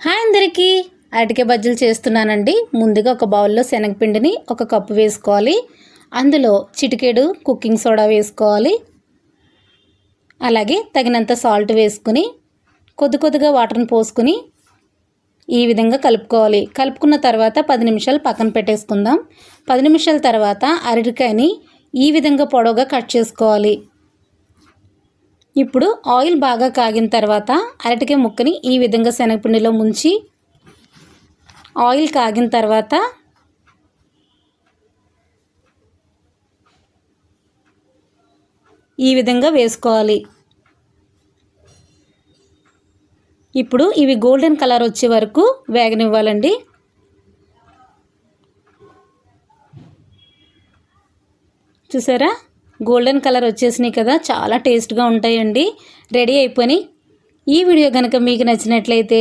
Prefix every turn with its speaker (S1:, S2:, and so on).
S1: Hi అందరికీ. అరటిక బజ్జీలు చేస్తున్నానండి. ముందుగా ఒక బౌల్లో శనగపిండిని ఒక కప్పు వేసుకోవాలి. అందులో చిటికెడు కుకింగ్ సోడా వేసుకోవాలి. అలాగే తగినంత సాల్ట్ వేసుకుని కొద్ది కొద్దిగా వాటర్ని పోసుకుని ఈ విధంగా కలుపుకోవాలి. కలుపుకున్న తర్వాత పది నిమిషాలు పక్కన పెట్టేసుకుందాం. పది నిమిషాల తర్వాత అరటికాయని ఈ విధంగా పొడవుగా కట్ చేసుకోవాలి. ఇప్పుడు ఆయిల్ బాగా కాగిన తర్వాత అరటికాయ ముక్కని ఈ విధంగా శనగపిండిలో ముంచి ఆయిల్ కాగిన తర్వాత ఈ విధంగా వేసుకోవాలి. ఇప్పుడు ఇవి గోల్డెన్ కలర్ వచ్చే వరకు వేగనివ్వాలండి. చూసారా? గోల్డెన్ కలర్ వచ్చేసినాయి కదా చాలా టేస్ట్గా ఉంటాయండి. రెడీ అయిపోయి ఈ వీడియో కనుక మీకు నచ్చినట్లయితే